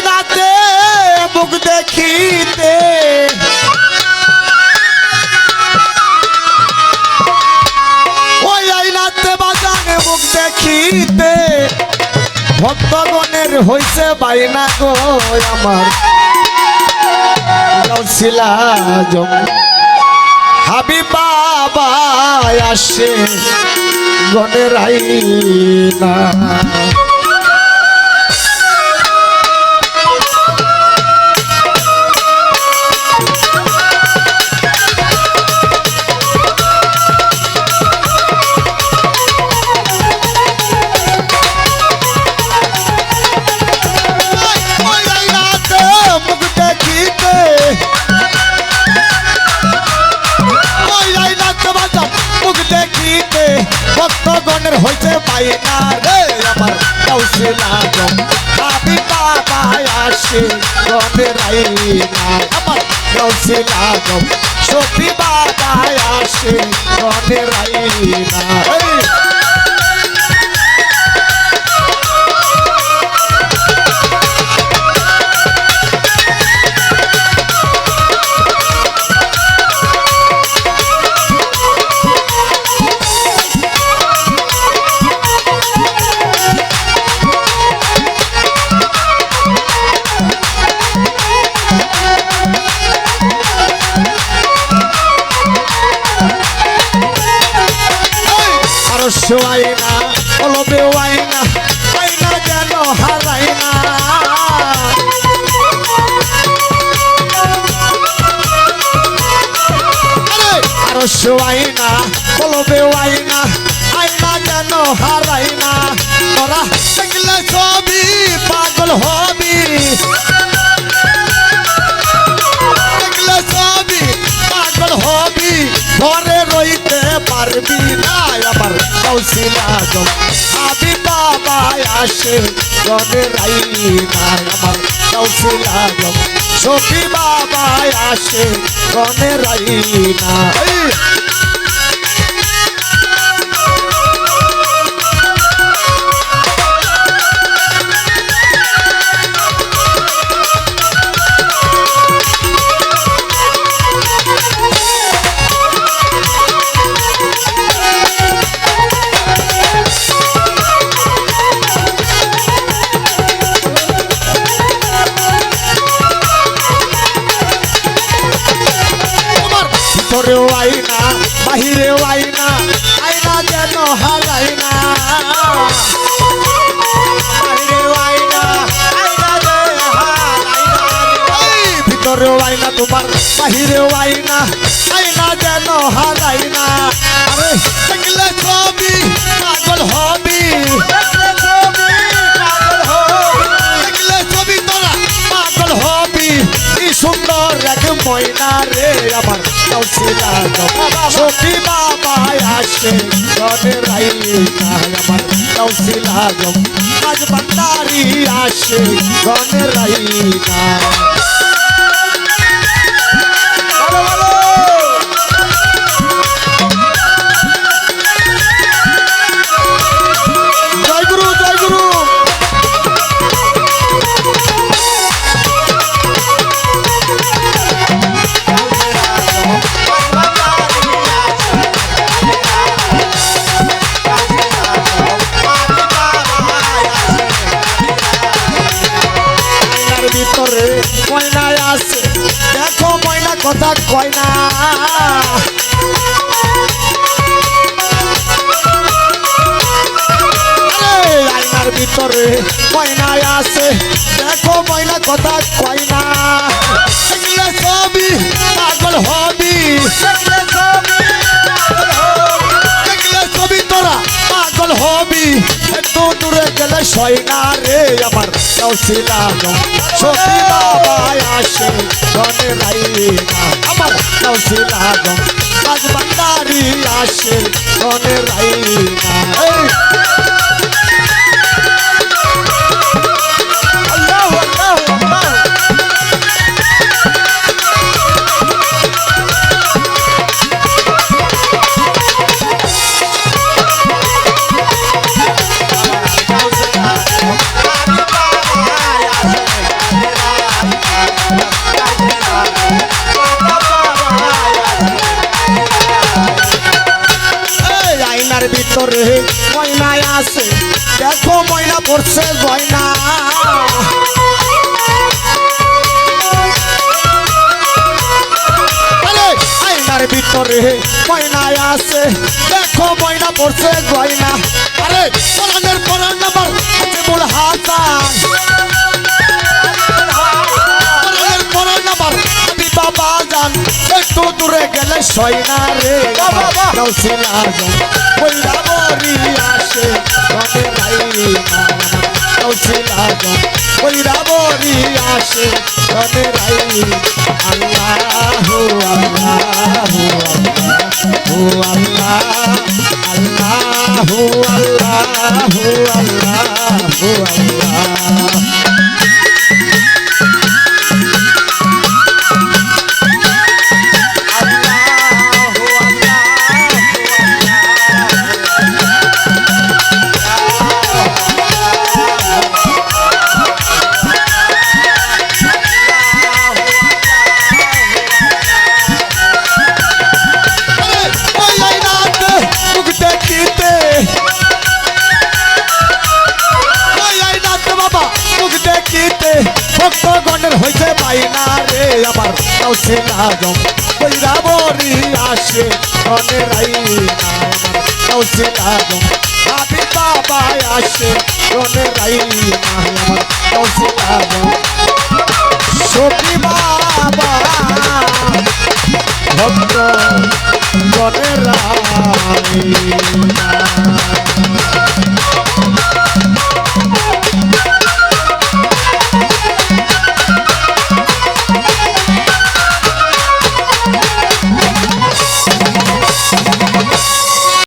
আইনাতে মুখ দেখিতে। ওই আইনাতে বাজানে মুখ দেখিতে। ভক্তগণের হইছে বাইনা গো আমার। শিলা জম। হাবি বাবা আসে গণের আইনা। ভক্তগণের হইছে পাইনা রে আমার কৌশিলা গম আমি বাবা আসে কবে রাই না। আমার কৌশিলা গম সফি বাবা আসে গণের রাই এই অলবে ওয়াইনা আইনা যেন হারাইনা। তোরা দেখলে ছবি, পাগল হবি। দেখলে ছবি, পাগল হবি। ঘরে রইতে পারবি না আবার কৌশিলা আবি বাবা আসে গনে রাই না আমার কৌশিলা সখী বাবা আসে গনে রাই না। ভিতরেও আইনা বাহিরেও আইনা আইনা যেন হারাই না। ভিতরেও আইনা তোমার বাহিরেও আইনা আইনা যেন হারাইনা আরে, দেখলে ছবি পাগল হবি এক ময়না রে, আমার কৌশিলা সখী বাবা আসে গনে রাইনা আমার কৌশিলা আজ বান্দারি আসে গনে রাইনা ভালো আছে। দেখো ময়না কথা কয় না। আয়নার ভিতরে ময়না আছে। দেখো ময়না কথা কয় না। একটু দূরে গেলে সয় না রে আমার কৌশিলা সখী বাবা আসে গনে রাই না আমার কৌশিলা আয়নার ভিতরে ময়নায় আছে। দেখো ময়না পড়ছে গয়না আয়নার ভিতরে ময়নায় দেখো ময়না পড়ছে গয়না আরে পরান নাম্বার আছে বল হাসান পরান নাম্বার আমি বাবা জান একটু দূরে গেলে সয়না রে। জান বইলা বরি আসে রনে রাই জান বইলা বরি আসে রনে রাই আল্লাহ আল্লাহ হু আল্লাহ আল্লাহ হু আল্লাহ হু আল্লাহ হু আল্লাহ ভক্তগণের হইছে বাইনা রে আমার কাউসে লাগম কইরা বরি আসে মনে রাই না আমার। কাউসে লাগম ভাবি বাবা আসে মনে রাই না আমার। কাউসে লাগম সখী বাবা ভক্ত গণের রাই